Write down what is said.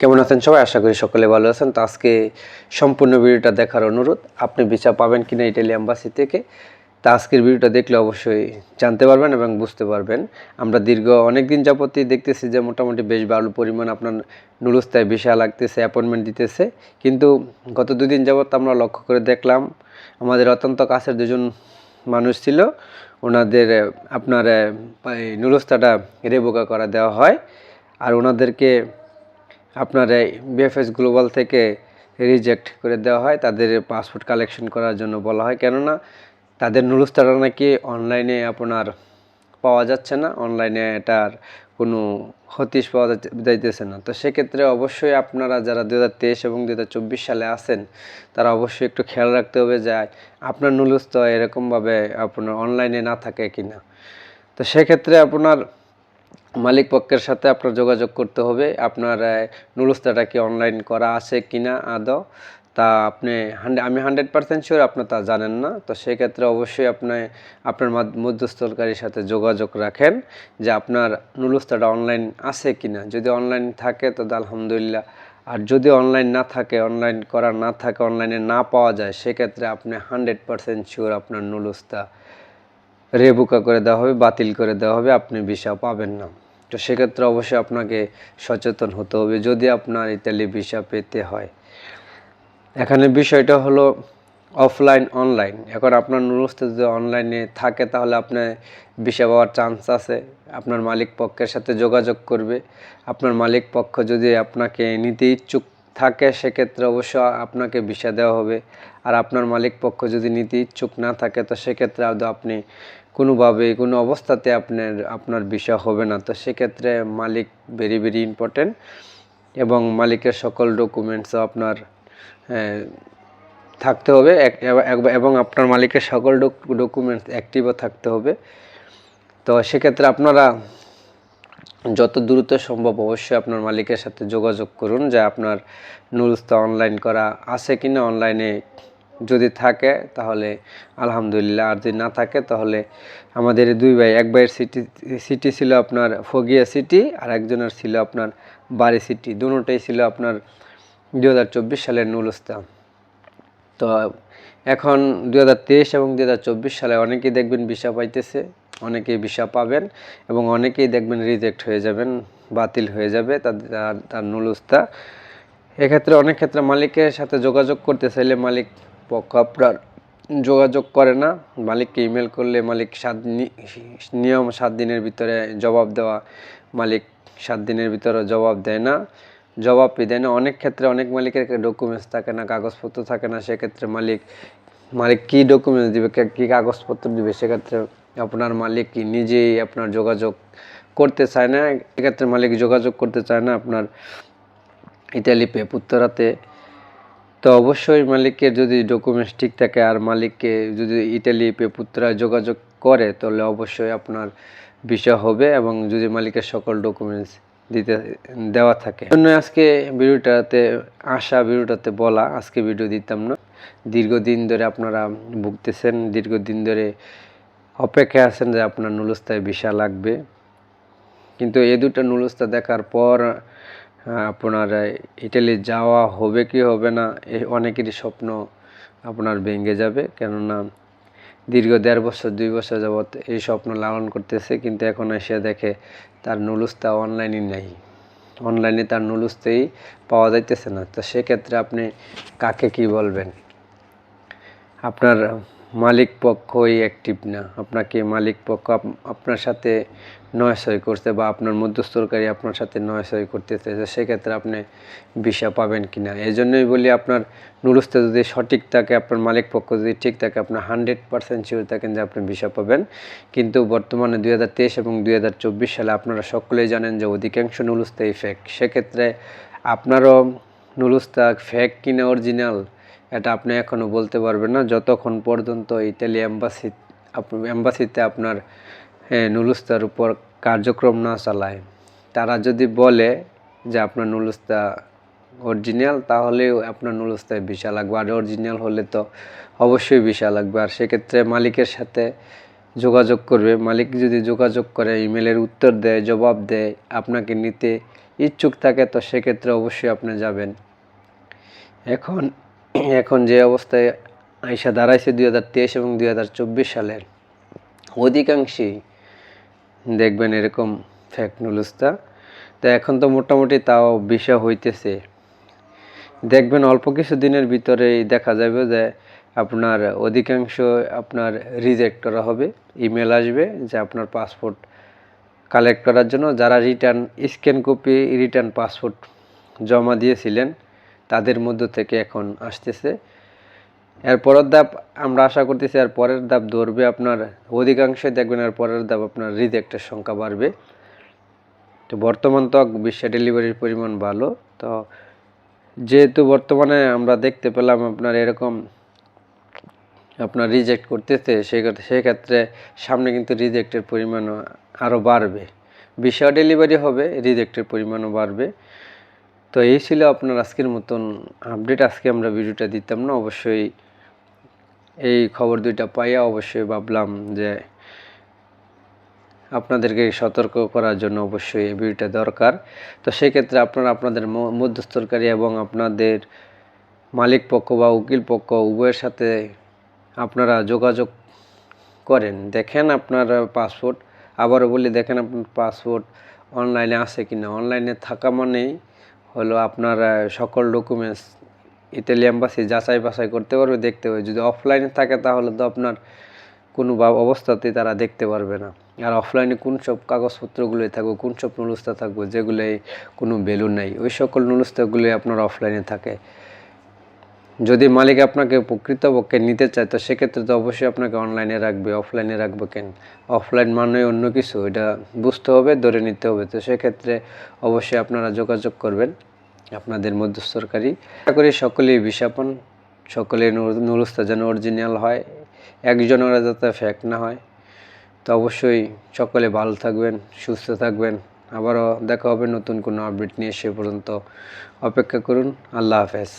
কেমন আছেন সবাই? আশা করি সকলে ভালো আছেন। তো আজকে সম্পূর্ণ ভিডিওটা দেখার অনুরোধ, আপনি ভিসা পাবেন কিনা ইটালি অ্যাম্বাসি থেকে। তা আজকের ভিডিওটা দেখলে অবশ্যই জানতে পারবেন এবং বুঝতে পারবেন। আমরা দীর্ঘ অনেক দিন যাবতই দেখতেছি যে মোটামুটি বেশ ভালো পরিমাণ আপনার নুরুস্তায় ভিসা লাগতেছে অ্যাপয়েন্টমেন্ট দিতেছে। কিন্তু গত দুদিন যাবত আমরা লক্ষ্য করে দেখলাম, আমাদের অত্যন্ত কাছের দুজন মানুষ ছিল। ওনাদের, আপনার নুরুস্তাটা রেবোকা করা দেওয়া হয়। আর ওনাদেরকে আপনার এই বিএফএস গ্লোবাল থেকে রিজেক্ট করে দেওয়া হয়, তাদের পাসপোর্ট কালেকশন করার জন্য বলা হয়। কেননা, তাদের নুরুস্তারা নাকি অনলাইনে আপনার পাওয়া যাচ্ছে না অনলাইনে এটার কোনো হতিশ পাওয়া যাইতেছে না। তো সেক্ষেত্রে অবশ্যই আপনারা যারা দু হাজার তেইশ এবং দু হাজার চব্বিশ সালে আছেন, তারা অবশ্যই একটু খেয়াল রাখতে হবে যে আপনার নুরুস্ত এরকমভাবে আপনার অনলাইনে না থাকে কিনা। তো সেক্ষেত্রে আপনার মালিক পক্ষের সাথে আপনার যোগাযোগ করতে হবে। আপনার নুরুস্তাটা কি অনলাইন করা আছে কিনা আদৌ? তা আপনি আমি হান্ড্রেড পার্সেন্ট শিওর আপনি তা জানেন না। তো সেক্ষেত্রে অবশ্যই আপনি, আপনার মধ্যস্থলকারীর সাথে যোগাযোগ রাখেন যে আপনার নুরুস্তাটা অনলাইন আছে কিনা। যদি অনলাইন থাকে তো আলহামদুলিল্লাহ। আর যদি অনলাইন না থাকে অনলাইন করা না থাকে অনলাইনে না পাওয়া যায়, সেক্ষেত্রে আপনি হান্ড্রেড পার্সেন্ট শিওর আপনার নুরুস্তা রেবুকা করে দেওয়া হবে, বাতিল করে দেওয়া হবে, আপনি ভিসা পাবেন না। তো সেক্ষেত্রে অবশ্যই আপনাকে সচেতন হতে হবে যদি আপনার ইতালি ভিসা পেতে হয়। এখানে বিষয়টা হলো অফলাইন, অনলাইন। এখন আপনার নুরুস্তে যদি অনলাইনে থাকে তাহলে আপনার ভিসা পাওয়ার চান্স আছে, আপনার মালিক পক্ষের সাথে যোগাযোগ করবে। আপনার মালিক পক্ষ যদি আপনাকে নিতে ইচ্ছুক থাকে, সেক্ষেত্রে অবশ্য আপনাকে ভিসা দেওয়া হবে। আর আপনার মালিক পক্ষ যদি নিতে ইচ্ছুক না থাকে, তো সেক্ষেত্রে আদৌ আপনি কোনোভাবে, কোনো অবস্থাতে আপনার আপনার বিষয় হবে না। তো সেক্ষেত্রে মালিক ভেরি ভেরি ইম্পর্টেন্ট এবং মালিকের সকল ডকুমেন্টসও আপনার থাকতে হবে। এবং আপনার মালিকের সকল ডকুমেন্টস অ্যাক্টিভও থাকতে হবে। তো সেক্ষেত্রে আপনারা যত দ্রুত সম্ভব অবশ্যই আপনার মালিকের সাথে যোগাযোগ করুন যে আপনার নুরুস্তা অনলাইন করা আছে কি না অনলাইনে যদি থাকে, তাহলে আলহামদুলিল্লাহ। আর যদি না থাকে, তাহলে আমাদের দুই ভাই, এক ভাইয়ের সিটি সিটি ছিল আপনার ফগিয়া সিটি আর একজনের ছিল আপনার বাড়ি সিটি। দুটোটাই ছিল আপনার দু হাজার চব্বিশ সালের নুরুস্তা তো এখন দু হাজার তেইশ এবং দু হাজার চব্বিশ সালে অনেকেই দেখবেন ভিসা পাইতেছে, অনেকেই ভিসা পাবেন এবং অনেকেই দেখবেন রিজেক্ট হয়ে যাবেন, বাতিল হয়ে যাবে তার- তার নুলুস্তা। এক্ষেত্রে অনেক ক্ষেত্রে মালিকের সাথে যোগাযোগ করতে চাইলে মালিক পক্ষ আপনার যোগাযোগ করে না। মালিককে ইমেল করলে মালিক সাত নিয়ম সাত দিনের ভিতরে জবাব দেওয়া, মালিক সাত দিনের ভিতরে জবাব দেয় না। জবাবই দেয় না। অনেক ক্ষেত্রে অনেক মালিকের ডকুমেন্টস থাকে না, কাগজপত্র থাকে না। সেক্ষেত্রে মালিক মালিক কী ডকুমেন্টস দিবে, কে- কাগজপত্র দিবে? সেক্ষেত্রে আপনার মালিক নিজেই আপনার যোগাযোগ করতে চায় না। এক্ষেত্রে মালিক যোগাযোগ করতে চায় না। আপনার ইতালি পে, পুত্তরাতে তো অবশ্যই মালিকের যদি ডকুমেন্টস ঠিক থাকে আর মালিককে যদি ইটালি পে, পুত্রা যোগাযোগ করে, তাহলে অবশ্যই আপনার বিষয় হবে এবং যদি মালিকের সকল ডকুমেন্টস দিতে, দেওয়া থাকে। জন্য আজকে ভিডিওটাতে আসা ভিডিওটাতে বলা, আজকে ভিডিও দিতাম না। দীর্ঘদিন ধরে আপনারা ভুগতেছেন, দীর্ঘদিন ধরে অপেক্ষায় আছেন যে আপনার নুলস্তায় ভিসা লাগবে। কিন্তু এই দুটো নুলুস্তা দেখার পর আপনার আহ, ইটালি যাওয়া হবে কি হবে না এই অনেকেরই স্বপ্ন আপনার ভেঙে যাবে। কেননা দীর্ঘ দেড় বছর দুই বছর যাবৎ এই স্বপ্ন লালন করতেছে কিন্তু এখন এসে দেখে তার নুলুস্তা অনলাইনে নেই। অনলাইনে তার নুলুস্তেই পাওয়া যাইতেছে না। তো সেক্ষেত্রে আপনি কাকে কি বলবেন? আপনার মালিক পক্ষই অ্যাক্টিভ না। আপনাকে মালিক পক্ষ আপনার সাথে নয় সই করছে বা আপনার মধ্যস্থকারী আপনার সাথে নয় সই করতেছে, তো সেক্ষেত্রে আপনি ভিসা পাবেন কি না এই জন্যই বলি আপনার নুরুস্তে যদি সঠিক থাকে, আপনার মালিক পক্ষ যদি ঠিক থাকে আপনার হান্ড্রেড পার্সেন্ট শিওর থাকেন যে আপনি ভিসা পাবেন। কিন্তু বর্তমানে দুই হাজার তেইশ এবং দুই হাজার চব্বিশ সালে আপনারা সকলেই জানেন যে অধিকাংশ নুরুস্তাই ফেক সেক্ষেত্রে আপনারও নুরুস্তা ফেক কিনা অরিজিনাল এটা আপনি এখনও বলতে পারবেন না। যতক্ষণ পর্যন্ত ইতালি অ্যাম্বাসি অ্যাম্বাসিতে আপনার নুলুস্তার উপর কার্যক্রম না চালায়, তারা যদি বলে যে আপনার নুলুস্তা অরিজিনাল, তাহলেও আপনার নুলুস্তায় ভিসা লাগবে। আর অরিজিনাল হলে তো অবশ্যই ভিসা লাগবে। আর সেক্ষেত্রে মালিকের সাথে যোগাযোগ করবে। মালিক যদি যোগাযোগ করে, ইমেলের উত্তর দেয়, জবাব দেয়, আপনাকে নিতে ইচ্ছুক থাকে, তো সেক্ষেত্রে অবশ্যই আপনি যাবেন। এখন এখন যে অবস্থায় আইসা দাঁড়াইছে দুই হাজার তেইশ এবং দুই হাজার চব্বিশ সালের অধিকাংশই দেখবেন এরকম ফ্যাক নুলুসটা তো এখন তো মোটামুটি তাও বিষয় হইতেছে। দেখবেন অল্প কিছু দিনের ভিতরেই দেখা যাবে যে আপনার অধিকাংশ আপনার রিজেক্ট করা হবে ইমেল আসবে যে আপনার পাসপোর্ট কালেক্ট করার জন্য। যারা return scan copy return passport জমা দিয়েছিলেন তাদের মধ্য থেকে এখন আসতেছে। এর পরের ধাপ আমরা আশা করতেছি, আর পরের ধাপ ধরবে আপনার অধিকাংশ দেখবেন, আর পরের ধাপ আপনার রিজেক্টের সংখ্যা বাড়বে। তো বর্তমান তো বিশ্বে ডেলিভারির পরিমাণ ভালো, তো যেহেতু বর্তমানে আমরা দেখতে পেলাম আপনার এরকম আপনার রিজেক্ট করতেছে সেক্ষেত্রে সেক্ষেত্রে সামনে কিন্তু রিজেক্টের পরিমাণও আরও বাড়বে। বিষয় ডেলিভারি হবে রিজেক্টের পরিমাণও বাড়বে। তো এই ছিল আপনার আজকের মতন আপডেট আজকে আমরা ভিডিওটা দিতাম না, অবশ্যই এই খবর দুইটা পাইয়া অবশ্যই ভাবলাম যে আপনাদেরকে সতর্ক করার জন্য অবশ্যই এই ভিডিওটা দরকার। তো সেক্ষেত্রে আপনারা আপনাদের ম- মধ্যস্থকারী এবং আপনাদের মালিক পক্ষ বা উকিল পক্ষ উভয়ের সাথে আপনারা যোগাযোগ করেন। দেখেন আপনার পাসপোর্ট, আবারও বলি দেখেন আপনার পাসপোর্ট অনলাইনে আছে কি না অনলাইনে থাকা মানেই হলো আপনার সকল ডকুমেন্টস ইতালি এম্বাসি যাচাই বাছাই করতে পারবে, দেখতে পাবে যদি অফলাইনে থাকে তাহলে তো আপনার কোনো অবস্থাতে অবস্থাতেই তারা দেখতে পারবে না। আর অফলাইনে কোন সব কাগজপত্রগুলোই থাকবে, কোন সব নুলুস্তা থাকবে, যেগুলোই কোনো ভ্যালু নেই। ওই সকল নুলুস্তাগুলোই আপনার অফলাইনে থাকে। যদি মালিক আপনাকে প্রকৃতপক্ষে নিতে চায়, তো সেক্ষেত্রে তো অবশ্যই আপনাকে অনলাইনে রাখবে অফলাইনে রাখবে কেন? অফলাইন মানে অন্য কিছু, এটা বুঝতে হবে, ধরে নিতে হবে। তো সেক্ষেত্রে অবশ্যই আপনারা যোগাযোগ করবেন, আপনাদের মধ্যস্থকারী আশা করি সকলেই বিশাপন সকলে নুরুস্তা যেন অরিজিনাল হয় একজনের যাতে ফ্যাক না হয়। তো অবশ্যই সকলে ভালো থাকবেন, সুস্থ থাকবেন। আবারও দেখা হবে নতুন কোনো আপডেট নিয়ে, সে পর্যন্ত অপেক্ষা করুন। আল্লাহ হাফেজ।